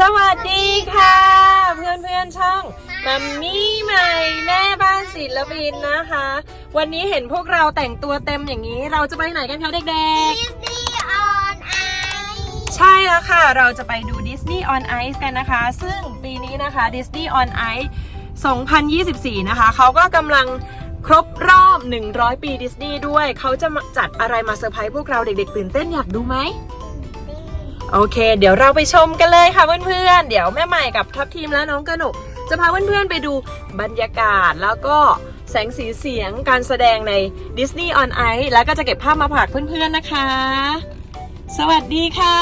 สวัสดีค่ะ เพื่อนเพื่อนๆช่องมัมมี่ใหม่แม่บ้านศิลปินนะคะ วันนี้เห็นพวกเราแต่งตัวเต็มอย่างนี้ เราจะไปไหนกันคะเด็ก Disney on Ice ๆใช่แล้วค่ะ เราจะไปดู Disney on Ice กันนะคะ ซึ่งปีนี้นะคะ Disney on Ice 2024 นะคะ เขาก็กำลังครบรอบ 100 ปีดิสนีย์ด้วย เขาจะมาจัดอะไรมาเซอร์ไพรส์พวกเราเด็กๆตื่นเต้นอยากดูไหม โอเค เดี๋ยวเราไปชมกันเลยค่ะเพื่อนๆ เดี๋ยวแม่ใหม่กับทัพทีมและน้องกระหนกจะพาเพื่อนๆไปดูบรรยากาศแล้วก็แสงสีเสียงการแสดงใน Disney on Ice แล้วก็จะเก็บภาพมาฝากเพื่อนๆนะคะ สวัสดีค่ะ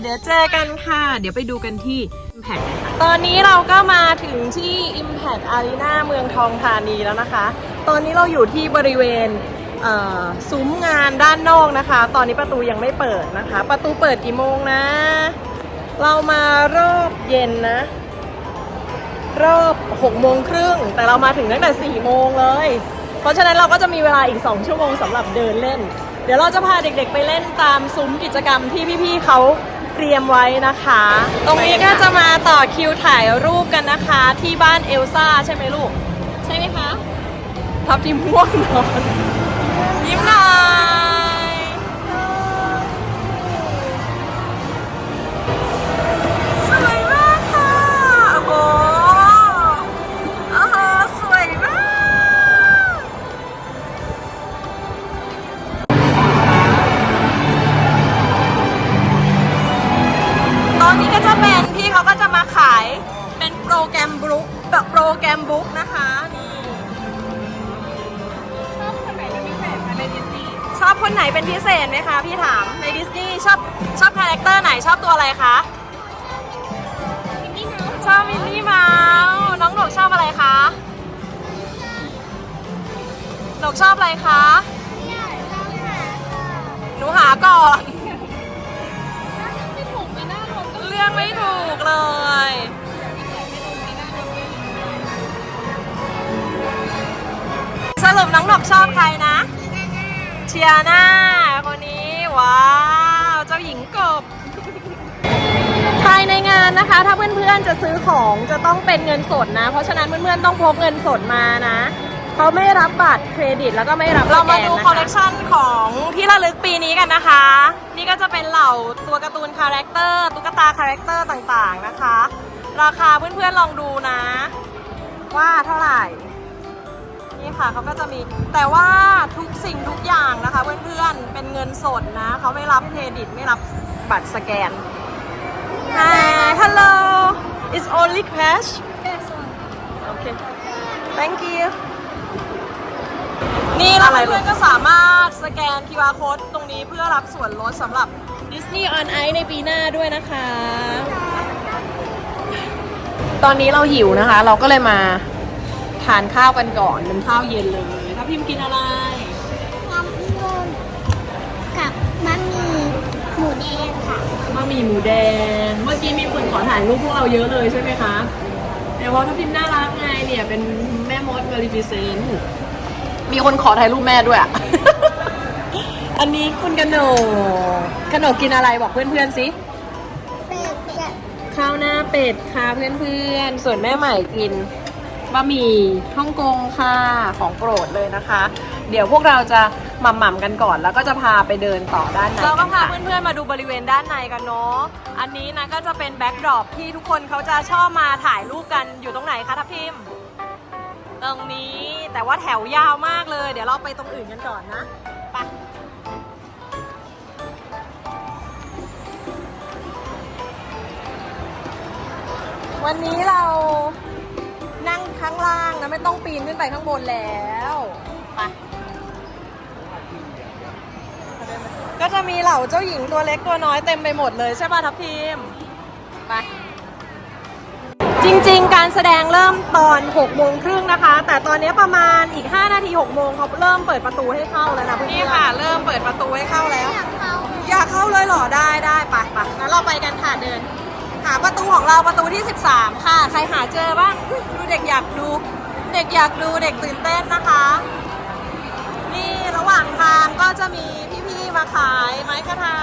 เดี๋ยวเจอกันค่ะ เดี๋ยวไปดูกันที่ Impact นะคะตอนนี้เราก็มาถึงที่ Impact Arena เมืองทองธานีแล้วนะคะ ตอนนี้เราอยู่ที่บริเวณ ซุ้มงานด้านนอกนะคะ ตอนนี้ประตูยังไม่เปิดนะคะ ประตูเปิดกี่โมงนะ เรามารอบเย็นนะ รอบ6โมงครึ่งแต่เรามาถึงตั้งแต่4โมงเลย เพราะฉะนั้นเราก็จะมีเวลาอีก 2 ชั่วโมงสำหรับเดินเล่น เดี๋ยวเราจะพาเด็กๆไปเล่นตามซุ้มกิจกรรมที่พี่ๆเขาเตรียมไว้นะคะ ตรงนี้ก็จะมาต่อคิวถ่ายรูปกันนะคะ ที่บ้านเอลซ่าใช่ไหมลูก ใช่ไหมคะ ทับทิมม่วงนอน ยิ้มหน่อย น้องหนกชอบใครนะ เชียร์น่าคนนี้ว้าว เจ้าหญิงกบ ภายในงานนะคะ ถ้าเพื่อนๆจะซื้อของจะต้องเป็นเงินสดนะ เพราะฉะนั้นเพื่อนๆต้องพกเงินสดมานะเขาไม่รับบัตรเครดิตแล้วก็ไม่รับเรามาดูคอลเลกชันของที่ระลึกปีนี้กันนะคะ นี่ก็จะเป็นเหล่าตัวการ์ตูนคาแรคเตอร์ตุ๊กตาคาแรคเตอร์ต่างๆนะคะ ราคาเพื่อนๆลองดูนะ ว่าเท่าไหร่ นี่ค่ะเขาก็จะมีแต่ว่าทุกสิ่งทุกอย่างนะคะ เพื่อนๆเป็นเงินสดนะเขาไม่รับเครดิตไม่รับบัตรสแกน Hi hello it's only cash okay thank you นี่แล้วเพื่อนๆก็สามารถสแกน QR code ตรงนี้เพื่อรับส่วนลดสำหรับ Disney on Ice ในปีหน้าด้วยนะคะ ตอนนี้เราหิวนะคะ เราก็เลยมา ทานข้าวกันก่อนเป็นข้าวเย็นเลยถ้าพิมพ์กินอะไรความนมกับบะหมี่หมูแดงค่ะบะหมี่หมูแดง เมื่อกี้มีคนขอถ่ายรูปพวกเราเยอะเลยใช่ไหมคะแต่ว่าถ้าพิมพ์น่ารักไงเนี่ยเป็นแม่มดมาริฟิเซนมีคนขอถ่ายรูปแม่ด้วยอะอันนี้คุณกนกกนกกินอะไรบอกเพื่อนๆสิเป็ดจะข้าวหน้าเป็ดค่ะเพื่อนๆ ส่วนแม่ใหม่กิน บะหมี่ฮ่องกงค่ะของโปรดเลยนะคะ เดี๋ยวพวกเราจะหม่ำๆกันก่อน แล้วก็จะพาไปเดินต่อด้านในเราก็พาเพื่อนๆมาดูบริเวณด้านในกันเนาะอันนี้นะก็จะเป็นแบ็กดรอปที่ทุกคนเขาจะชอบมาถ่ายรูปกันอยู่ตรงไหนคะทัพทิมตรงนี้แต่ว่าแถวยาวมากเลย เดี๋ยวเราไปตรงอื่นกันก่อนนะไปวันนี้เรา นั่งข้างล่างนะไม่ต้องปีนขึ้นไปข้างบนแล้วไปก็จะมีเหล่าเจ้าหญิงตัวเล็กตัวน้อยเต็มไปหมดเลยใช่ป่ะทัพทีมไปจริงๆ การแสดงเริ่มตอน6โมงครึ่งนะคะ แต่ตอนนี้ประมาณอีก 5 นาที6โมงเขาเริ่มเปิดประตูให้เข้าแล้วนะพี่นี่ค่ะ เริ่มเปิดประตูให้เข้าแล้วอยากเขาอยากเข้าเลยเหรอได้ได้ไปไปงั้นเราไปกันค่ะเดิน หาประตูของเราประตูที่ 13 ค่ะ ใครหาเจอบ้างดูเด็กอยากดู เด็กอยากดูเด็กตื่นเต้นนะคะ นี่ระหว่างทางก็จะมีพี่ๆมาขายไม้กระทา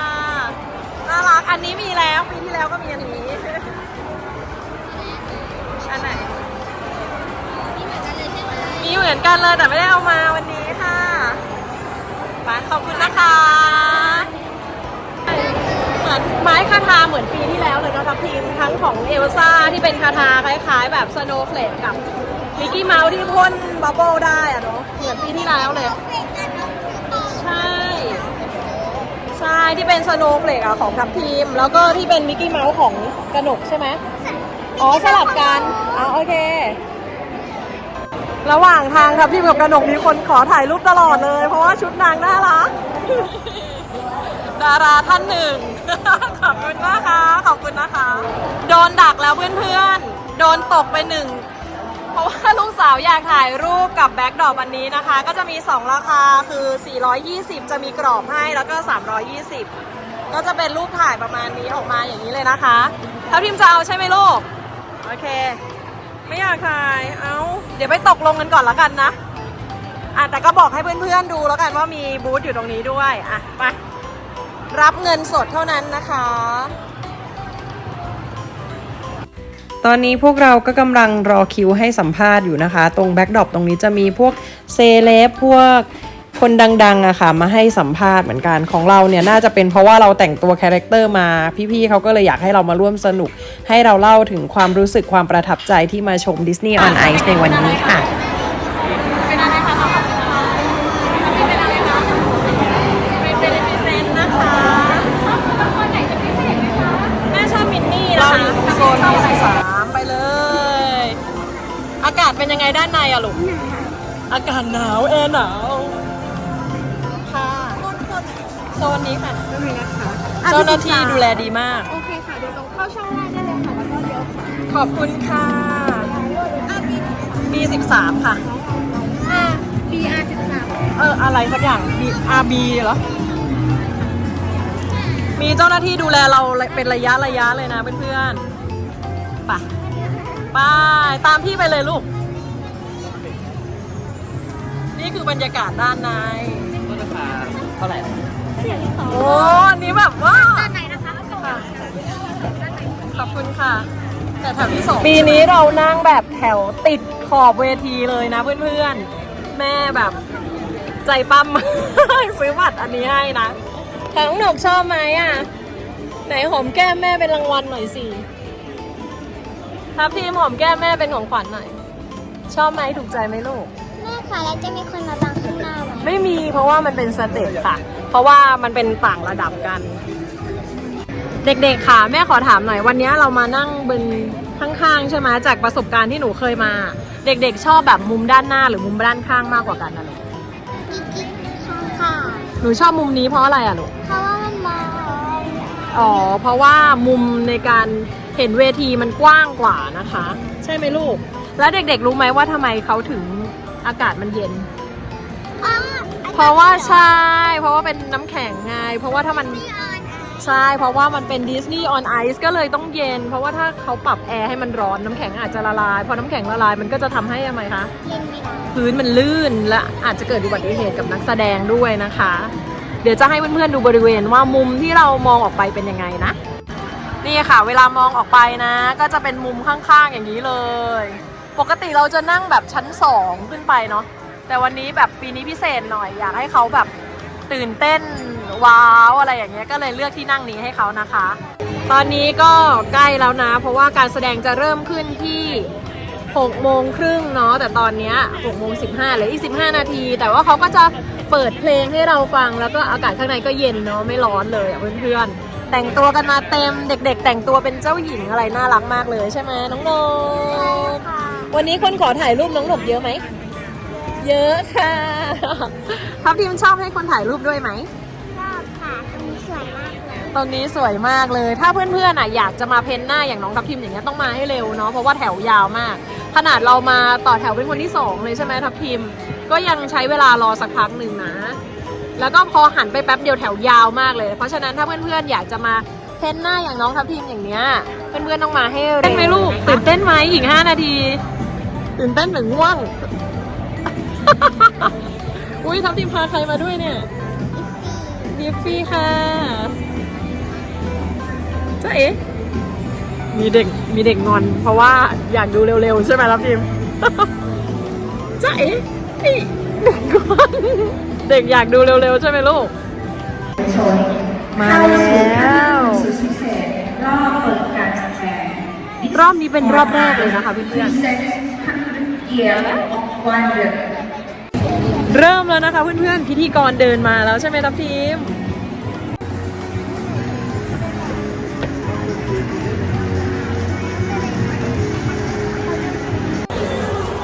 น่ารักอันนี้มีแล้วปีที่แล้วก็มีอันนี้อันไหนมีเหมือนกันเลยแต่ไม่ได้เอามาวันนี้ค่ะไปขอบคุณนะคะ มือนไม้คาทาเหมือนปีที่แล้วเลยเนาะทัพทีมทั้งของเอลซ่าที่เป็นคาทาคล้าย ๆ แบบสโนว์เฟลกกับมิกกี้เมาส์ที่พ่นบับเบิลได้อะเนาะเหมือนปีที่แล้วเลย ใช่ ใช่ที่เป็นสโนว์เฟลกอะของทัพทีม แล้วก็ที่เป็นมิกกี้เมาส์ของกระหนกใช่ไหมอ๋อสลับกันอ๋อโอเค ระหว่างทางทัพทีมกับกระหนกมีคนขอถ่ายรูปตลอดเลย เพราะว่าชุดนางน่ารัก ดาราท่านหนึ่ง ขอบคุณนะคะขอบคุณนะคะ โดนดักแล้วเพื่อนๆ โดนตกไปหนึ่ง เพราะว่าลูกสาวอยากถ่ายรูปกับแบ็คดรอปอันนี้นะคะ ก็จะมี 2 ราคาคือ 420 จะมีกรอบให้แล้วก็ 320 ก็จะเป็นรูปถ่ายประมาณนี้ออกมาอย่างนี้เลยนะคะเท่าทีมจะเอาใช่ไหมลูก โอเค ไม่อยากถ่าย เอาเดี๋ยวไปตกลงกันก่อนแล้วกันนะอะแต่ก็บอกให้เพื่อนๆดูแล้วกันว่ามีบูธอยู่ตรงนี้ด้วย อะ ไป รับเงินสดเท่านั้นนะคะ ตอนนี้พวกเราก็กำลังรอคิวให้สัมภาษณ์อยู่นะคะ ตรงแบ็กดรอปตรงนี้จะมีพวกเซเลบพวกคนดังๆอะค่ะมาให้สัมภาษณ์เหมือนกันของเราเนี่ยน่าจะเป็นเพราะว่าเราแต่งตัวคาแรคเตอร์มาพี่ๆเขาก็เลยอยากให้เรามาร่วมสนุก ให้เราเล่าถึงความรู้สึกความประทับใจที่มาชม Disney on Ice ในวันนี้ค่ะ ด้านในอะลูก อากาศหนาวแอร์หนาว ค่ะ โซนนี้ค่ะก็มีนะคะเจ้าหน้าที่ดูแลดีมาก โอเคค่ะเดี๋ยวตรงเข้าช่องแรกได้เลยค่ะแล้วก็เลี้ยวขวาขอบคุณค่ะ B13 ค่ะ อ่า BR 13เออ อะไรสักอย่าง B RB เหรอ มีเจ้าหน้าที่ดูแลเราเป็นระยะระยะเลยนะเพื่อนๆไปไปตามพี่ไปเลยลูก นี่คือบรรยากาศด้านในเท่าไหร่โอ้อันนี้แบบว่าด้านไหนนะคะเอาก่อนขอบคุณค่ะ แต่แถวที่สองปีนี้เรานั่งแบบแถวติดขอบเวทีเลยนะเพื่อนๆ แม่แบบใจปั้ม ซื้อบัตรอันนี้ให้นะแต่น้องหนกชอบไหมอะ ไหนหอมแก้มแม่เป็นรางวัลหน่อยสิทับทีมหอมแก้มแม่เป็นของขวัญหน่อย ชอบไหมถูกใจไหมลูกแม่ ค่ะแล้วจะมีคนมาบังข้างหน้าไหมไม่มีเพราะว่ามันเป็นสเต็ปค่ะ เพราะว่ามันเป็นต่างระดับกัน เด็กๆค่ะ แม่ขอถามหน่อยวันนี้เรามานั่งบนข้างๆใช่ไหมจากประสบการณ์ที่หนูเคยมา เด็กๆ ชอบแบบมุมด้านหน้าหรือมุมด้านข้างมากกว่ากันนะลูกกิ๊กกิ๊กข้างค่ะ หนูชอบมุมนี้เพราะอะไรอะลูกเพราะว่ามันมองอ๋อเพราะว่ามุมในการเห็นเวทีมันกว้างกว่านะคะ ใช่ไหมลูก แล้วเด็กๆรู้ไหมว่าทำไมเขาถึง อากาศมันเย็นอ๋อเพราะว่าใช่ เพราะว่าเป็นน้ำแข็งไง เพราะว่าถ้ามันพี่ออนอะใช่ เพราะว่ามันเป็นดิสนีย์ออนไอซ์ก็เลยต้องเย็น เพราะว่าถ้าเขาปรับแอร์ให้มันร้อนน้ำแข็งอาจจะละลาย พอน้ำแข็งละลายมันก็จะทำให้ทำไมคะเล่นไม่ได้พื้นมันลื่นและอาจจะเกิดอุบัติเหตุกับนักแสดงด้วยนะคะ เดี๋ยวจะให้เพื่อนๆดูบริเวณว่ามุมที่เรามองออกไปเป็นยังไงนะ นี่ค่ะ เวลามองออกไปนะ ก็จะเป็นมุมข้างๆอย่างนี้เลย ปกติเราจะนั่งแบบชั้นสองขึ้นไปเนาะแต่วันนี้แบบปีนี้พิเศษหน่อยอยากให้เขาแบบตื่นเต้นว้าวอะไรอย่างเงี้ยก็เลยเลือกที่นั่งนี้ให้เขานะคะ ตอนนี้ก็ใกล้แล้วนะ เพราะว่าการแสดงจะเริ่มขึ้นที่6โมงครึ่งเนาะแต่ตอนเนี้ย6โมง15หลืออีก15 นาที แต่ว่าเขาก็จะเปิดเพลงให้เราฟัง แล้วก็อากาศข้างในก็เย็นเนาะไม่ร้อนเลยเพื่อนๆ แต่งตัวกันมาเต็มเด็ก ๆ แต่งตัวเป็นเจ้าหญิงอะไรน่ารักมากเลยใช่ไหมน้องโนกค่ะ วันนี้คนขอถ่ายรูปน้องหนกเยอะไหม เยอะค่ะทัพทีมชอบให้คนถ่ายรูปด้วยไหมชอบค่ะตรงนี้สวยมากเลยตรงนี้สวยมากเลย ถ้าเพื่อนๆอะอยากจะมาเพ้นหน้าอย่างน้องทัพทีมอย่างเงี้ยต้องมาให้เร็วเนาะเพราะว่าแถวยาวมาก ขนาดเรามาต่อแถวเป็นคนที่สองเลยใช่ไหมทัพทีมก็ยังใช้เวลารอสักพักหนึ่งนะ แล้วก็พอหันไปแป๊บเดียวแถวยาวมากเลย เพราะฉะนั้นถ้าเพื่อนๆอยากจะมาเพ้นหน้าอย่างน้องทัพทีมอย่างเนี้ยเพื่อนๆต้องมาให้เร็วไหมลูกตื่นเต้นไหมอีกห้านาที ตื่นเต้นหรือง่วง อุ้ยทัพทีมพาใครมาด้วยเนี่ยดิฟฟี่ค่ะจ้าเอ๋มีเด็กมีเด็กงอน เพราะว่าอยากดูเร็วๆ ใช่ไหมรับพิมจ้าเอ๋นี่เด็กงอนเด็กอยากดูเร็วๆ ใช่ไหมลูก มาแล้ว รอบนี้เป็นรอบแรกเลยนะคะเพื่อนๆ เริ่มแล้วนะคะเพื่อนๆพิธีกรเดินมาแล้วใช่ไหมทัพทีม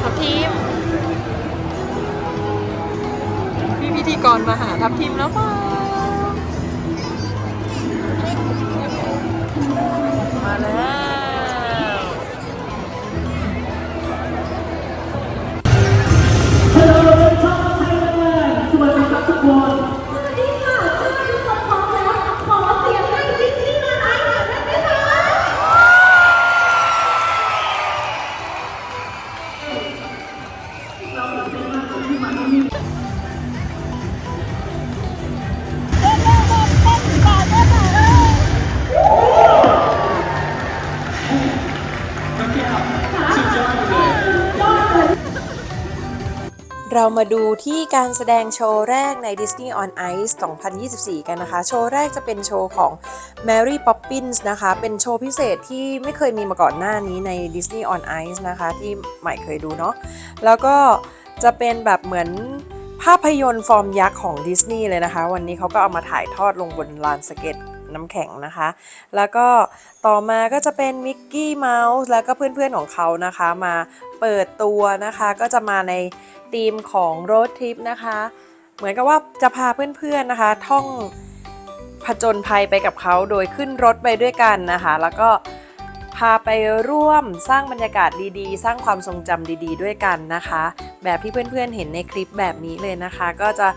ทัพทีม พี่พิธีกรมาหาทัพทีมแล้วเป เรามาดูที่การแสดงโชว์แรกใน Disney on Ice 2024 กันนะคะ โชว์แรกจะเป็นโชว์ของ Mary Poppins นะคะ เป็นโชว์พิเศษที่ไม่เคยมีมาก่อนหน้านี้ใน Disney on Ice นะคะ ที่ใหม่เคยดูเนาะ แล้วก็จะเป็นแบบเหมือนภาพยนตร์ฟอร์มยักษ์ของดิสนีย์เลยนะคะ วันนี้เขาก็เอามาถ่ายทอดลงบนลานสเก็ต น้ำแข็งนะคะ แล้วก็ต่อมาก็จะเป็นมิกกี้เมาส์แล้วก็เพื่อนๆของเขานะคะมาเปิดตัวนะคะ ก็จะมาในธีมของโรดทริปนะคะ เหมือนกับว่าจะพาเพื่อนๆนะคะ ท่องผจญภัยไปกับเขาโดยขึ้นรถไปด้วยกันนะคะ แล้วก็พาไปร่วมสร้างบรรยากาศดีๆ สร้างความทรงจำดีๆ ด้วยกันนะคะ แบบที่เพื่อนๆเห็นในคลิปแบบนี้เลยนะคะ ก็จะ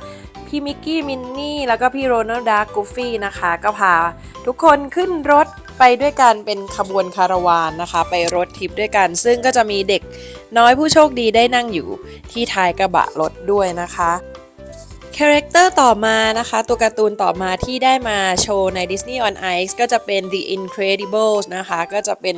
พี่มิกกี้มินนี่ แล้วก็พี่โรนัลดาร์กูฟี่นะคะ ก็พาทุกคนขึ้นรถไปด้วยกันเป็นขบวนคาราวานนะคะ ไปรถทิปด้วยกัน ซึ่งก็จะมีเด็กน้อยผู้โชคดีได้นั่งอยู่ที่ท้ายกระบะรถด้วยนะคะคาแรคเตอร์ต่อมานะคะ ตัวการ์ตูนต่อมาที่ได้มาโชว์ใน Disney on Ice ก็จะเป็น The Incredibles นะคะ ก็จะเป็น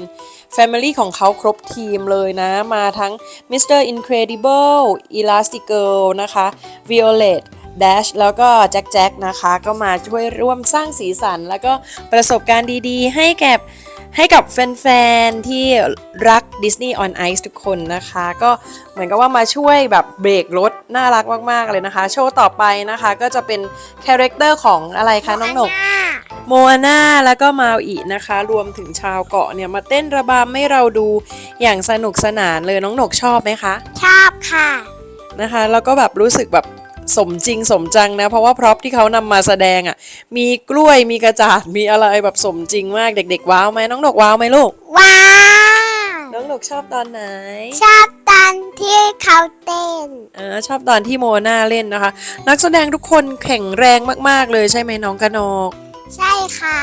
Family ของเขาครบทีมเลยนะ มาทั้ง Mr. Incredible Elastigirl นะคะ Violet Dash แล้วก็แจ็คแจ็คนะคะ ก็มาช่วยร่วมสร้างสีสัน แล้วก็ประสบการณ์ดีๆ ให้แก่ให้กับแฟนๆ ที่รัก Disney on Ice ทุกคนนะคะ ก็เหมือนกับว่ามาช่วยแบบเบรกรถ น่ารักมาก ๆ เลยนะคะ โชว์ต่อไปนะคะก็จะเป็นคาแรคเตอร์ของอะไรคะ น้องหนกโมอาน่าแล้วก็มาอีนะคะ รวมถึงชาวเกาะเนี่ย มาเต้นระบำให้เราดูอย่างสนุกสนานเลยน้องหนกชอบไหมคะ ชอบค่ะนะคะ แล้วก็แบบรู้สึกแบบ สมจริงสมจังนะ เพราะว่าพร็อพที่เขานำมาแสดงอะ่ะ มีกล้วยมีกระจาดมีอะไรแบบสมจริงมากเด็ก ๆ ว้าวไหมน้องหนกว้าวไหมลูก ว้าว น้องหนกชอบตอนไหน ชอบตอนที่เขาเต้นเออชอบตอนที่โมอาน่าเล่นนะคะ นักแสดงทุกคนแข็งแรงมากๆเลยใช่ไหมน้องกระนก ใช่ค่ะ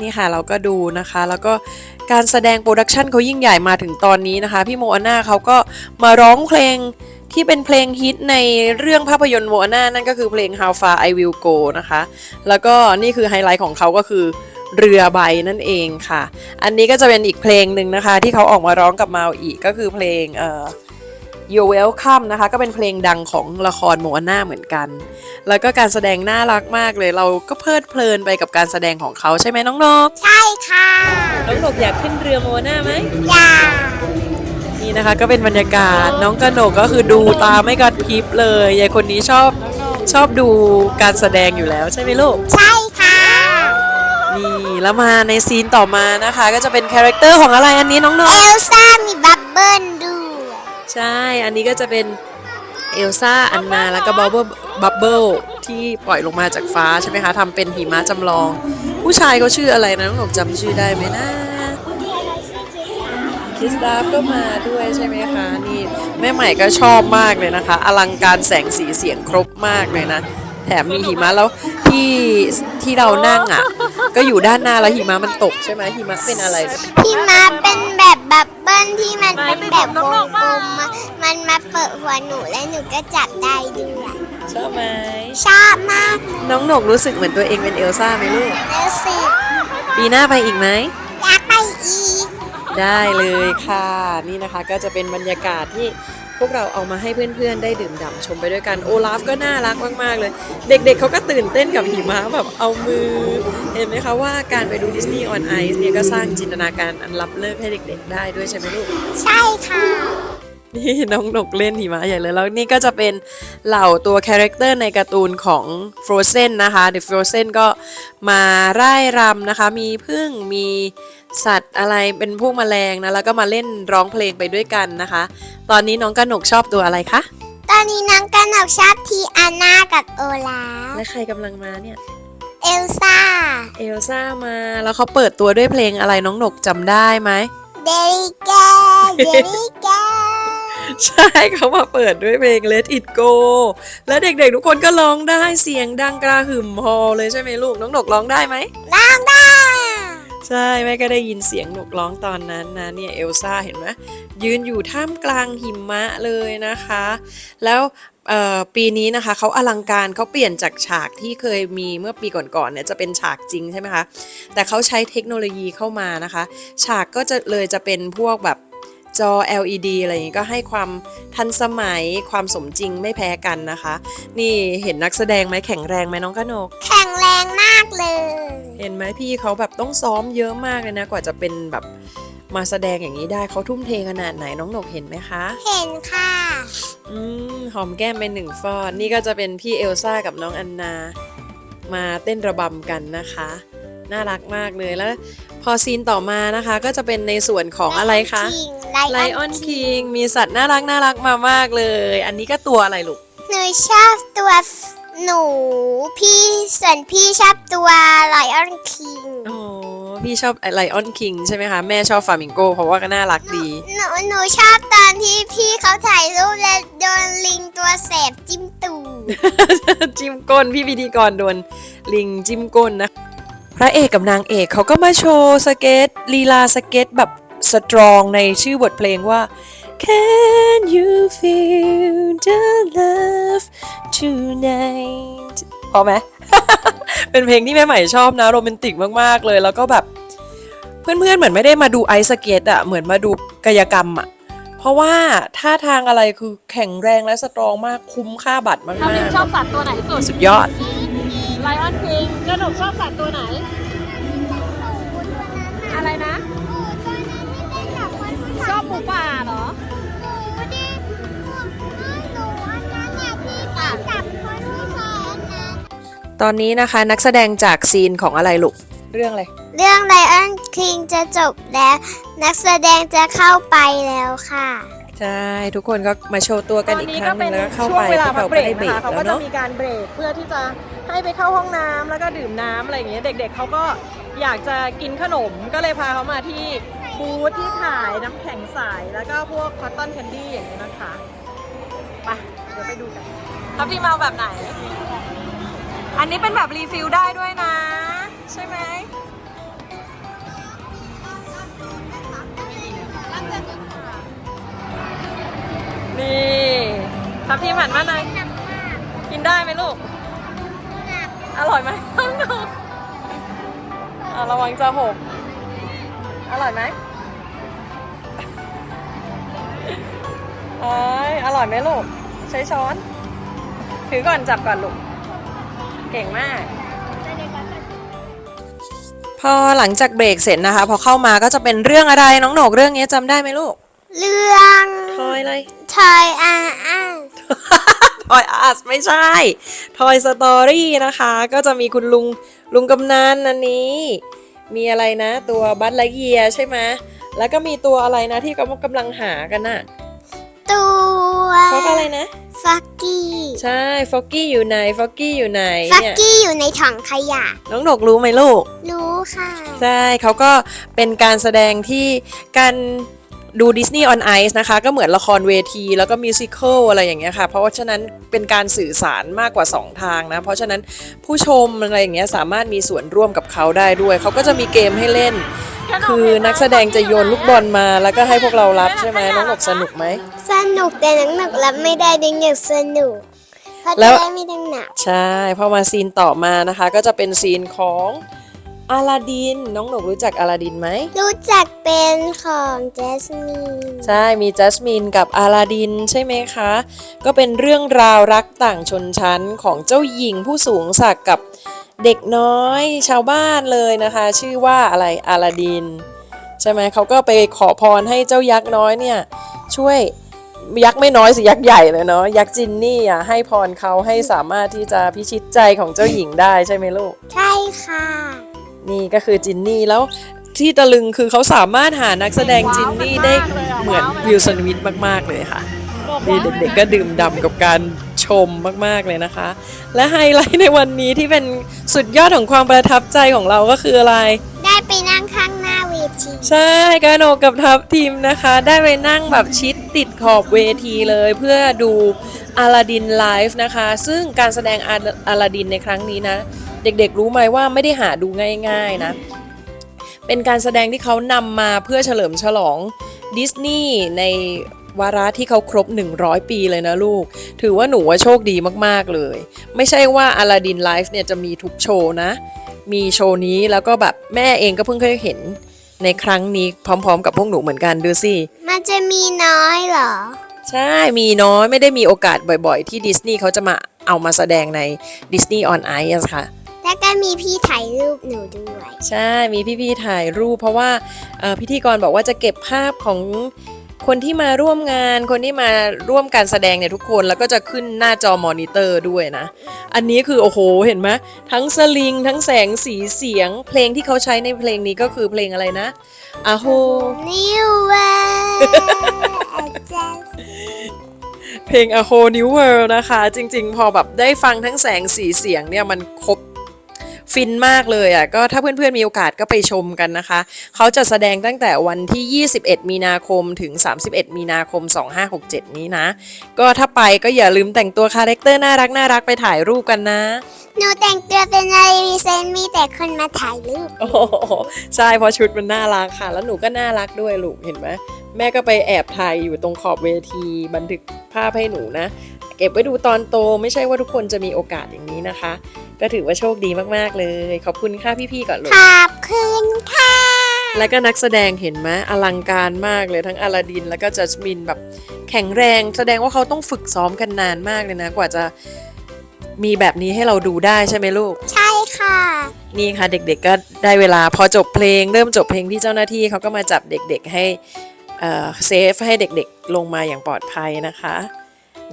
นี่ค่ะเราก็ดูนะคะ แล้วก็การแสดงโปรดักชันเขายิ่งใหญ่มาถึงตอนนี้นะคะ พี่โมอาน่าเขาก็มาร้องเพลง ที่เป็นเพลงฮิตในเรื่องภาพยนตร์โมอาน่านั่นก็คือเพลง How Far I Will Go นะคะ แล้วก็นี่คือไฮไลท์ของเขาก็คือเรือใบนั่นเองค่ะ อันนี้ก็จะเป็นอีกเพลงหนึ่งนะคะ ที่เขาออกมาร้องกับมาอีก็คือเพลงเอ่อ You're Welcome นะคะ ก็เป็นเพลงดังของละครโมอาน่าเหมือนกัน แล้วก็การแสดงน่ารักมากเลยเราก็เพลิดเพลินไปกับการแสดงของเขาใช่ไหมน้องนก ใช่ค่ะ น้องหนกอยากขึ้นเรือโมนาไหมอยาก นี่นะคะก็เป็นบรรยากาศน้องกระหนกก็คือดูตาไม่กระพริบเลยยายคนนี้ชอบชอบดูการแสดงอยู่แล้วใช่ไหมลูก ใช่ค่ะ นี่แล้วมาในซีนต่อมานะคะ ก็จะเป็นคาแรคเตอร์ของอะไรอันนี้น้องนเอกลซ่ามีบับเบิ้ลด้วยใช่อันนี้ก็จะเป็นเอลซ่าอันนาแล้วก็บับเบิลบับเบิลที่ปล่อยลงมาจากฟ้าใช่ไหมคะทำเป็นหิมะจำลอง ผู้ชายเขาชื่ออะไรนะน้องหนกจำชื่อได้ไหมนะ คิสตาฟก็มาด้วยใช่ไหมคะนี่แม่ใหม่ก็ชอบมากเลยนะคะ อลังการแสงสีเสียงครบมากเลยนะ แถมมีหิมะแล้วที่ที่เรานั่งอะ ก็อยู่ด้านหน้าแล้วหิมะมันตกใช่ไหมหิมะเป็นอะไรนะพี่มาเป็นแบบบับเบิ้ลที่มันเป็นแบบวงกลมอะมันมาเปิดหัวหนูและหนูก็จับได้ด้วยชอบไหมชอบมากน้องหนกรู้สึกเหมือนตัวเองเป็นเอลซ่าไหมลูกแล้วสิปีหน้าไปอีกไหมอยากไปอีก ได้เลยค่ะ นี่นะคะก็จะเป็นบรรยากาศที่พวกเราเอามาให้เพื่อนๆ ได้ดื่มด่ำชมไปด้วยกันโอลาฟก็น่ารักมากๆเลย เด็กๆเขาก็ตื่นเต้นกับหิมะแบบเอามือ เห็นไหมคะว่าการไปดูดิสนีย์ออนไอซ์เนี่ยก็สร้างจินตนาการอันล้ำเลิศให้เด็กๆได้ด้วยใช่ไหมลูก ใช่ค่ะ นี่น้องหนกเล่นหิมะใหญ่เลยแล้วนี่ก็จะเป็นเหล่าตัวคาแรคเตอร์ในการ์ตูนของ Frozen นะคะ The Frozen ก็มาร่ายรำนะคะ มีพึ่งมี สัตว์อะไรเป็นพวกแมลงนะแล้วก็มาเล่นร้องเพลงไปด้วยกันนะคะ ตอนนี้น้องกระหนกชอบตัวอะไรคะตอนนี้น้องกนกชอบทีอาน่ากับโอลาฟและใครกำลังมาเนี่ยเอลซ่าเอลซ่ามาแล้วเขาเปิดตัวด้วยเพลงอะไรน้องหนกจำได้ไหมเดริแกเดริแกใช่เขามาเปิดด้วยเพลง Let It Go และเด็กๆ ทุกคนก็ร้องได้เสียงดังกระหึ่มฮอเลยใช่ไหมลูกน้องหนกร้องได้ไหมน้องได้ ใช่แม่ก็ได้ยินเสียงหนกร้องตอนนั้นนะเนี่ยเอลซ่าเห็นไหมยืนอยู่ท่ามกลางหิมะเลยนะคะ แล้วปีนี้นะคะเขาอลังการเขาเปลี่ยนจากฉากที่เคยมีเมื่อปีก่อนๆเนี่ยจะเป็นฉากจริงใช่ไหมคะแต่เขาใช้เทคโนโลยีเข้ามานะคะ ฉากก็จะเลยจะเป็นพวกแบบ จอ LED อะไรอย่างงี้ก็ให้ความทันสมัยความสมจริงไม่แพ้กันนะคะ นี่เห็นนักแสดงไหมแข็งแรงไหมน้องกนก แข็งแรงมากเลย เห็นไหมพี่เขาแบบต้องซ้อมเยอะมากเลยนะ กว่าจะเป็นแบบมาแสดงอย่างนี้ได้เขาทุ่มเทขนาดไหนน้องหนกเห็นไหมคะ เห็นค่ะ อืมหอมแก้มไปหนึ่งฟอดนี่ก็จะเป็นพี่เอลซ่ากับน้องอันนา มาเต้นระบำกันนะคะ น่ารักมากเลยแล้ว พอซีนต่อมานะคะ ก็จะเป็นในส่วนของอะไรคะไลไลออออนนคิคิงมีสัตว์น่ารักน่ารักมามากเลย อันนี้ก็ตัวอะไรลูกหนูชอบตัวหนูพี่ส่วนพี่ชอบตัวไลออนคิงอ๋อพี่ชอบไลออนคิงใช่ไหมคะแม่ชอบฟามิงโกเพราะว่าก็น่ารักดีหนูหนูชอบตอนที่พี่เขาถ่ายรูปแล้วโดนลิงตัวแสบจิ้มตูดจิ้มก้นพี่พิธีกรโดนลิงจิ้มก้นนะ พระเอกกับนางเอกเขาก็มาโชว์สเก็ตลีลาสเก็ตแบบสตรองในชื่อบทเพลงว่า Can you feel the love tonight พอไหม เป็นเพลงที่แม่ใหม่ชอบนะโรแมนติกมาก ๆ เลย แล้วก็แบบ เพื่อน ๆ เหมือนไม่ได้มาดูไอซ์สเก็ตอะเหมือนมาดูกายกรรมอะเพราะว่าท่าทางอะไรคือแข็งแรงและสตรองมากคุ้มค่าบัตรมากถ้าพิมชอบสัตว์ตัวไหนสุดๆสุดยอดไลออนคิงกระหนกชอบสัตว์ตัวไหน อะไรนะ ชอบหมูป่าเหรอตอนนี้นะคะนักแสดงจากซีนของอะไรลูก เรื่องอะไร เรื่องไลออนคิงจะจบแล้ว นักแสดงจะเข้าไปแล้วค่ะ ใช่ ทุกคนก็มาโชว์ตัวกันอีกครั้งหนึงแล้วก็เข้าช่วไปงเวลาพวกพัเรากเบก็รได้กเบรนะกคะเขาแล้วก็จะเนาะมีการเบรกเพื่อที่จะ ให้ไปเข้าห้องน้ำแล้วก็ดื่มน้ำอะไรอย่างเงี้ยเด็กๆเขาก็อยากจะกินขนมก็เลยพาเขามาที่บูธที่ขายน้ำแข็งใสแล้วก็พวกคอตตอนแคนดี้อย่างเงี้ยนะคะไปเดี๋ยวไปดูกันทับพี่เมาแบบไหน อันนี้เป็นแบบรีฟิลได้ด้วยนะ ใช่ไหมนี่ทับพี่หันมาหน่อยกินได้ไหมลูก อร่อยไหมอะระวังจะหก อร่อยไหมเอ้ยอร่อยไหมลูก ใช้ช้อน ถือก่อนจับก่อนลูก เก่งมากพอหลังจากเบรกเสร็จนะคะ พอเข้ามาก็จะเป็นเรื่องอะไรน้องโหนกเรื่องนี้จำได้ไหมลูก เรื่อง ทอยเลย ทอยอาอา ทอยอาร์ตไม่ใช่ทอยสตอรี่นะคะ ก็จะมีคุณลุงลุงกำนันอันนี้ มีอะไรนะ ตัวบัตไลเยียใช่ไหมแล้วก็มีตัวอะไรนะที่กำกำลังหากันน่ะ ตัวฟอกอะไรนะฟักกี้ ใช่ฟอกกี้อยู่ไหนฟอกกี้อยู่ไหนฟักเนี่ย กี้อยู่ในถังขยะ น้องหนกรู้ไหมลูก รู้ค่ะ ใช่เขาก็เป็นการแสดงที่การ ดูดิสนีย์ออนไอซ์นะคะ ก็เหมือนละครเวที แล้วก็มิวสิควลอะไรอย่างเงี้ยค่ะ เพราะว่าฉะนั้นเป็นการสื่อสารมากกว่า 2 ทางนะ เพราะฉะนั้นผู้ชมอะไรอย่างเงี้ยสามารถมีส่วนร่วมกับเขาได้ด้วย เขาก็จะมีเกมให้เล่น คือนักแสดงจะโยนลูกบอลมาแล้วก็ให้พวกเรารับใช่ไหมน้องหนกสนุกไหม สนุกแต่หนักๆรับไม่ได้ดึงอยากสนุกเพราะแล้จะวได้ไม่ต้องหนัก ใช่พอมาซีนต่อมานะคะ ก็จะเป็นซีนของ อาลาดิน น้องหนกรู้จักอาลาดินไหม รู้จักเป็นของเจสมินใช่ มีจัสมินกับอาลาดินใช่ไหมคะ ก็เป็นเรื่องราวรักต่างชนชั้นของเจ้าหญิงผู้สูงศักดิ์กับเด็กน้อยชาวบ้านเลยนะคะ ชื่อว่าอะไรอาลาดิน ใช่ไหมเขาก็ไปขอพรให้เจ้ายักษ์น้อยเนี่ย ช่วยยักษ์ไม่น้อยสิยักษ์ใหญ่เลยเนาะยักษ์จินนี่อะให้พรเขาให้สามารถที่จะพิชิตใจของเจ้าหญิงได้ใช่ไหมลูก ใช่ค่ะ นี่ก็คือจินนี่แล้วที่ตะลึงคือเขาสามารถหานักแสดงจินนี่ได้เหมือนวิลสันวิทมากๆเลยค่ะนี่เด็กๆก็ดื่มด่ำกับการชมมากๆเลยนะคะ และไฮไลท์ในวันนี้ที่เป็นสุดยอดของความประทับใจของเราก็คืออะไร ได้ไปนั่งข้างหน้าเวทีใช่กาโนกับทัพทีมนะคะ ได้ไปนั่งแบบชิดติดขอบเวทีเลยเพื่อดูอาลาดินไลฟ์นะคะ ซึ่งการแสดงอาลาดินในครั้งนี้นะ เด็กๆรู้ไหมว่าไม่ได้หาดูง่ายๆนะ เป็นการแสดงที่เขานำมาเพื่อเฉลิมฉลองดิสนีย์ในวาระที่เขาครบ 100 ปีเลยนะลูก ถือว่าหนูว่าโชคดีมากๆเลย ไม่ใช่ว่าอาลาดินไลฟ์เนี่ยจะมีทุกโชว์นะ มีโชว์นี้แล้วก็แบบแม่เองก็เพิ่งเคยเห็นในครั้งนี้พร้อมๆ กับพวกหนูเหมือนกันดูสิ มันจะมีน้อยเหรอ ใช่ มีน้อยไม่ได้มีโอกาสบ่อยๆ ที่ดิสนีย์เขาจะมาเอามาแสดงใน Disney on Ice ค่ะ แล้วก็มีพี่ถ่ายรูปหนูด้วย ใช่ มีพี่ๆถ่ายรูป เพราะว่าเอ่อพิธีกรบอกว่าจะเก็บภาพของคนที่มาร่วมงาน คนที่มาร่วมการแสดงเนี่ยทุกคน แล้วก็จะขึ้นหน้าจอมอนิเตอร์ด้วยนะ อันนี้คือโอ้โห เห็นไหมทั้งสลิง ทั้งแสงสีเสียง เพลงที่เขาใช้ในเพลงนี้ก็คือเพลงอะไรนะอาโฮนิวเวอร์จะเพลง A Whole New World นะคะ จริง ๆ พอแบบได้ฟังทั้งแสงสีเสียงเนี่ยมันครบ ฟินมากเลยอะก็ถ้าเพื่อนๆมีโอกาสก็ไปชมกันนะคะ เขาจะแสดงตั้งแต่วันที่ 21 มีนาคมถึง 31 มีนาคม 2567 นี้นะ ก็ถ้าไปก็อย่าลืมแต่งตัวคาแรคเตอร์น่ารักน่ารักไปถ่ายรูปกันนะหนูแต่งตัวเป็นอะไรรีเซนมีแต่คนมาถ่ายรูปโอ้โหใช่เพราะชุดมันน่ารักค่ะ แล้วหนูก็น่ารักด้วยลูกเห็นไหม แม่ก็ไปแอบถ่ายอยู่ตรงขอบเวทีบันทึกภาพให้หนูนะ เก็บไว้ดูตอนโตไม่ใช่ว่าทุกคนจะมีโอกาสอย่างนี้นะคะ ก็ถือว่าโชคดีมากๆเลย ขอบคุณค่ะพี่ๆก่อนลูกขอบคุณค่ะแล้วก็นักแสดงเห็นไหมอลังการมากเลยทั้งอาลาดิน แล้วก็จัสมินแบบแข็งแรง แสดงว่าเขาต้องฝึกซ้อมกันนานมากเลยนะ กว่าจะมีแบบนี้ให้เราดูได้ใช่ไหมลูก ใช่ค่ะ นี่ค่ะเด็กๆก็ได้เวลาพอจบเพลง เริ่มจบเพลงที่เจ้าหน้าที่เขาก็มาจับเด็ก ๆ ให้ เซฟให้เด็กๆลงมาอย่างปลอดภัยนะคะ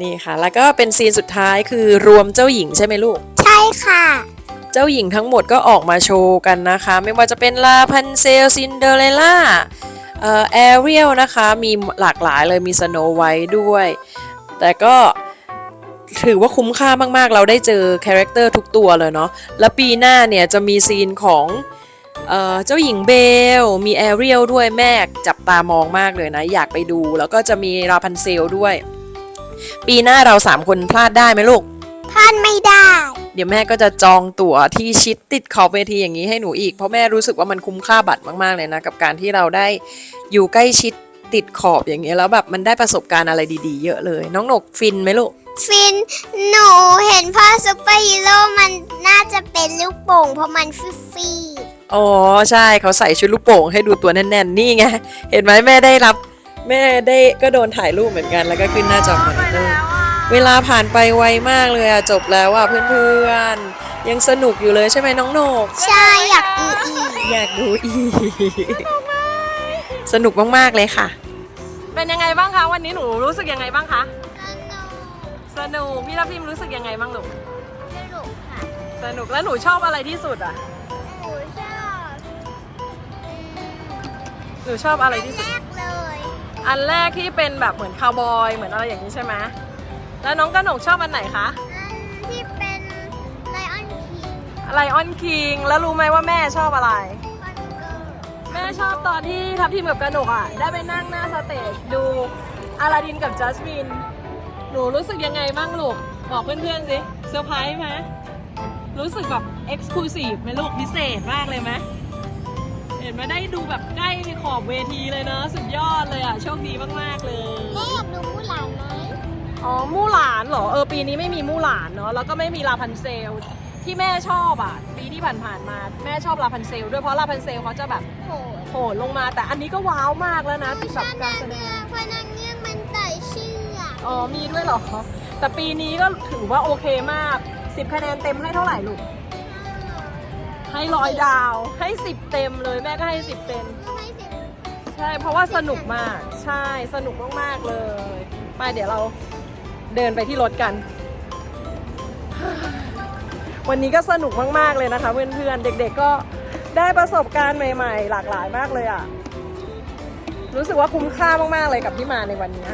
นี่ค่ะ แล้วก็เป็นซีนสุดท้ายคือรวมเจ้าหญิงใช่ไหมลูก ใช่ค่ะ เจ้าหญิงทั้งหมดก็ออกมาโชว์กันนะคะ ไม่ว่าจะเป็นลาพันเซลซินเดอเรล่าเอ่อแอเรียลนะคะ มีหลากหลายเลยมีสโนไวท์ด้วย แต่ก็ถือว่าคุ้มค่ามากๆ เราได้เจอคาแรคเตอร์ทุกตัวเลยเนาะ แล้วปีหน้าเนี่ยจะมีซีนของ เอ่อเจ้าหญิงเบล มีแอเรียลด้วยแม่จับตามองมากเลยนะ อยากไปดู แล้วก็จะมีราพันเซลด้วย ปีหน้าเราสามคนพลาดได้ไหมลูก พลาดไม่ได้ เดี๋ยวแม่ก็จะจองตั๋วที่ชิดติดขอบเวทีอย่างนี้ให้หนูอีก เพราะแม่รู้สึกว่ามันคุ้มค่าบัตรมากๆเลยนะ กับการที่เราได้อยู่ใกล้ชิดติดขอบอย่างเงี้ยแล้วแบบมันได้ประสบการณ์อะไรดีๆ เยอะเลย น้องหนกฟินไหมลูกฟินหนูเห็นพ่อซุปเปอร์ฮีโร่มันน่าจะเป็นลูกโป่งเพราะมันฟิฟีด อ๋อใช่เขาใส่ชุดลูกโป่งให้ดูตัวแน่นๆ นี่ไง เห็นไหมแม่ได้รับแม่ได้ก็โดนถ่ายรูปเหมือนกันแล้วก็ขึ้นหน้าจอมอนิเตอร์เวลาผ่านไปไวมากเลยอะจบแล้วอะเพื่อนๆ ยังสนุกอยู่เลยใช่ไหมน้องโหนก ใช่อยากดูอีกอยากดูอีก สนุกมากๆเลยค่ะ เป็นยังไงบ้างคะวันนี้หนูรู้สึกยังไงบ้างคะ สนุก พี่ทัพทิมรู้สึกยังไงบ้างลูกสนุกค่ะ สนุกแล้วหนูชอบอะไรที่สุดอะหนูช หนูชอบอะไรที่สุด แรกเลยอันแรกที่เป็นแบบเหมือนคาวบอย เหมือนอะไรอย่างนี้ใช่ไหมแล้วน้องกระหนกชอบอันไหนคะอันที่เป็นไลออนคิงไลออนคิงแล้วรู้ไหมว่าแม่ชอบอะไร คอนเกิร์ลแม่ชอบตอนที่ทัพทีมกับกระหนกอะ ได้ไปนั่งหน้าสเตจดูอาลาดินกับจัสมิน หนูรู้สึกยังไงบ้างลูก บอกเพื่อนๆสิเซอร์ไพรส์ไหมรู้สึกแบบเอ็กซ์คลูซีฟไหมลูกพิเศษมากเลยไหมเห็นไหมได้ดูแบบใกล้ขอบเวทีเลยเนาะสุดยอดเลยอะ โชคดีมากๆเลย แม่อยากดูมูหลานไหมอ๋อ มู่หลานเหรอ เออ ปีนี้ไม่มีมู่หลานเนาะ แล้วก็ไม่มีลาพันเซล ที่แม่ชอบอะ ปีที่ผ่านๆมา แม่ชอบลาพันเซล ด้วยเพราะลาพันเซลเขาจะแบบโหโหนลงมา แต่อันนี้ก็ว้าวมากแล้วนะหนูชกัอบบการแสดนางเงืองกเพราะนางเงือกมันต่อยเชือกอ๋อ มีด้วยเหรอ แต่ปีนี้ก็ถือว่าโอเคมาก 10 คะแนนเต็มให้เท่าไหร่ลูก ให้ร้อยดาวให้10เต็มเลยแม่ก็ให้10เต็มให้เสร็จใช่เพราะว่าสนุกมากใช่สนุกมากๆเลยไปเดี๋ยวเราเดินไปที่รถกัน วันนี้ก็สนุกมากๆเลยนะคะเพื่อนๆเด็กๆก็ได้ประสบการณ์ใหม่ ๆ หลากหลายมากเลยอะ่ะ รู้สึกว่าคุ้มค่ามากๆเลยกับที่มาในวันนี้